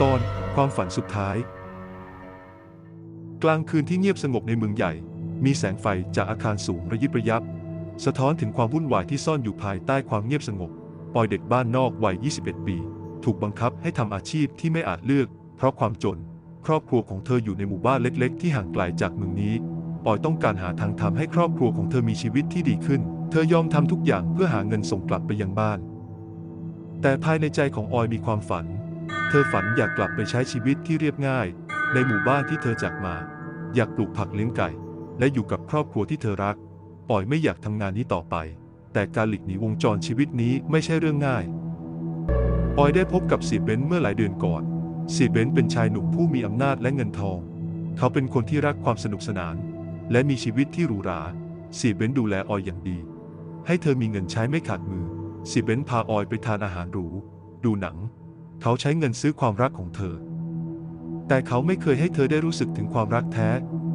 ตอนความฝันสุดท้าย กลางคืนที่เงียบสงบในเมืองใหญ่ มีแสงไฟจากอาคารสูงระยิบระยับ สะท้อนถึงความวุ่นวายที่ซ่อนอยู่ภายใต้ความเงียบสงบ ปอยเด็กบ้านนอกวัย 21 ปี ถูกบังคับให้ทำอาชีพที่ไม่อาจเลือก เพราะความจน ครอบครัวของเธออยู่ในหมู่บ้านเล็ก ๆ ที่ห่างไกลจากเมืองนี้ ปอยต้องการหาทางทำให้ครอบครัวของเธอมีชีวิตที่ดีขึ้น เธอยอมทำทุกอย่างเพื่อหาเงินส่งกลับไปยังบ้าน แต่ภายในใจของออยมีความฝัน เธอฝันอยากกลับไปใช้ชีวิตที่เรียบง่าย ในหมู่บ้านที่เธอจากมา อยากปลูกผักเลี้ยงไก่ และอยู่กับครอบครัวที่เธอรักปอยไม่อยากทำงานนี้ต่อไป แต่การหลีกหนีวงจรชีวิตนี้ไม่ใช่เรื่องง่ายปอยได้พบกับสีเบนเมื่อหลายเดือนก่อนสีเบนเป็นชายหนุ่มผู้มีอำนาจและเงินทอง เขาเป็นคนที่รักความสนุกสนาน และมีชีวิตที่หรูหราสีเบนดูแลออยอย่างดี ให้เธอมีเงินใช้ไม่ขาดมือสีเบนพาออยไปทานอาหารหรู ดูหนัง เขาใช้เงินซื้อความรักของเธอ แต่เขาไม่เคยให้เธอได้รู้สึกถึงความรักแท้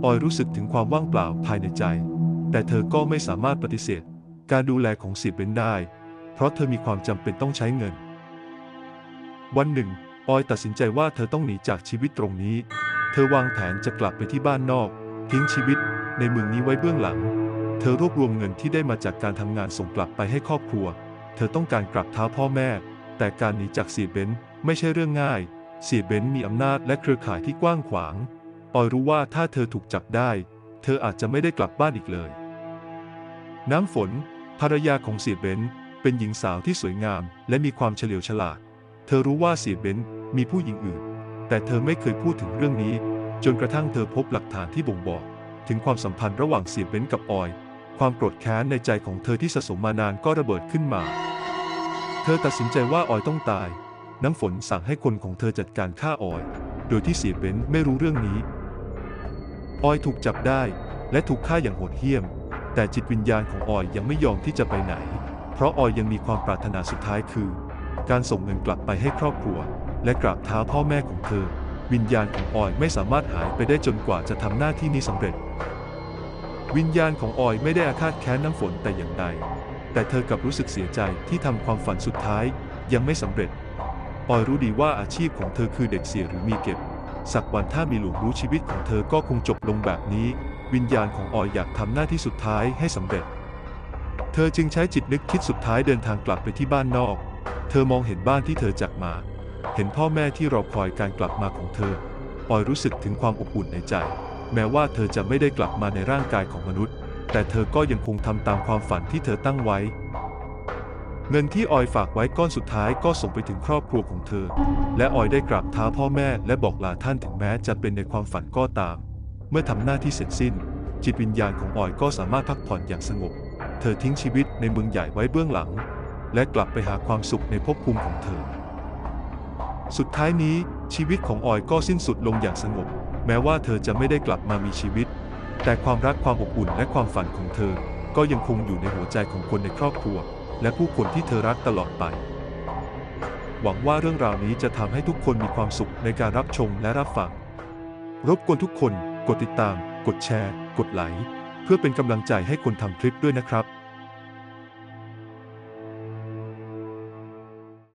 ออยรู้สึกถึงความว่างเปล่าภายในใจ แต่เธอก็ไม่สามารถปฏิเสธ การดูแลของสียเบนได้ เพราะเธอมีความจำเป็นต้องใช้เงิน วันหนึ่ง ออยตัดสินใจว่าเธอต้องหนีจากชีวิตตรงนี้ เธอวางแผนจะกลับไปที่บ้านนอก ทิ้งชีวิตในเมืองนี้ไว้เบื้องหลัง เธอรวบรวมเงินที่ได้มาจากการทำงานส่งกลับไปให้ครอบครัว เธอต้องการกลับเท้าพ่อแม่ แต่การหนีจากสีเบน ไม่ใช่เรื่องง่าย เสียเบนซ์มีอำนาจและเครือข่ายที่กว้างขวางออยรู้ว่าถ้าเธอถูกจับได้ เธออาจจะไม่ได้กลับบ้านอีกเลย น้ำฝน ภรรยาของเสียเบนซ์เป็นหญิงสาวที่สวยงาม และมีความเฉลียวฉลาด เธอรู้ว่าเสียเบนซ์มีผู้หญิงอื่น แต่เธอไม่เคยพูดถึงเรื่องนี้ จนกระทั่งเธอพบหลักฐานที่บ่งบอก ถึงความสัมพันธ์ระหว่างเสียเบนซ์กับออย ความโกรธแค้นในใจของเธอที่สะสมมานานก็ระเบิดขึ้นมา เธอตัดสินใจว่าออยต้องตาย น้ำฝนสั่งให้คนของเธอจัดการฆ่าออย โดยที่เสียเบนซ์ไม่รู้เรื่องนี้ ออยถูกจับได้และถูกฆ่าอย่างโหดเหี้ยม แต่จิตวิญญาณของออยยังไม่ยอมที่จะไปไหน เพราะออยยังมีความปรารถนาสุดท้ายคือ การส่งเงินกลับไปให้ครอบครัว และกราบเท้าพ่อแม่ของเธอ วิญญาณของออยไม่สามารถหายไปได้จนกว่าจะทำหน้าที่นี้สำเร็จ วิญญาณของออยไม่ได้อาฆาตแค้นน้ำฝนแต่อย่างใดแต่เธอกลับรู้สึกเสียใจที่ทำความฝันสุดท้ายยังไม่สำเร็จ ออยรู้ดีว่าอาชีพของเธอคือเด็กเสียหรือมีเก็บ สักวันถ้ามีหลวงรู้ชีวิตของเธอก็คงจบลงแบบนี้ วิญญาณของออยอยากทำหน้าที่สุดท้ายให้สำเร็จ เธอจึงใช้จิตนึกคิดสุดท้ายเดินทางกลับไปที่บ้านนอก เธอมองเห็นบ้านที่เธอจากมา เห็นพ่อแม่ที่รอคอยการกลับมาของเธอออยรู้สึกถึงความอบอุ่นในใจ แม้ว่าเธอจะไม่ได้กลับมาในร่างกายของมนุษย์ แต่เธอก็ยังคงทำตามความฝันที่เธอตั้งไว้ เงินที่ออยฝากไว้ก้อนสุดท้ายก็ส่งไปถึงครอบครัวของเธอ และออยได้กราบเท้าพ่อแม่และบอกลาท่านถึงแม้จะเป็นในความฝันก็ตาม เมื่อทำหน้าที่เสร็จสิ้น จิตวิญญาณของออยก็สามารถพักผ่อนอย่างสงบ เธอทิ้งชีวิตในเมืองใหญ่ไว้เบื้องหลัง และกลับไปหาความสุขในภพภูมิของเธอ สุดท้ายนี้ชีวิตของออยก็สิ้นสุดลงอย่างสงบ แม้ว่าเธอจะไม่ได้กลับมามีชีวิต แต่ความรักความอบอุ่นและความฝันของเธอ ก็ยังคงอยู่ในหัวใจของคนในครอบครัว และผู้คนที่เธอรักตลอดไป หวังว่าเรื่องราวนี้จะทำให้ทุกคนมีความสุขในการรับชมและรับฟัง รบกวนทุกคน กดติดตาม กดแชร์ กดไลค์ เพื่อเป็นกำลังใจให้คนทำคลิปด้วยนะครับ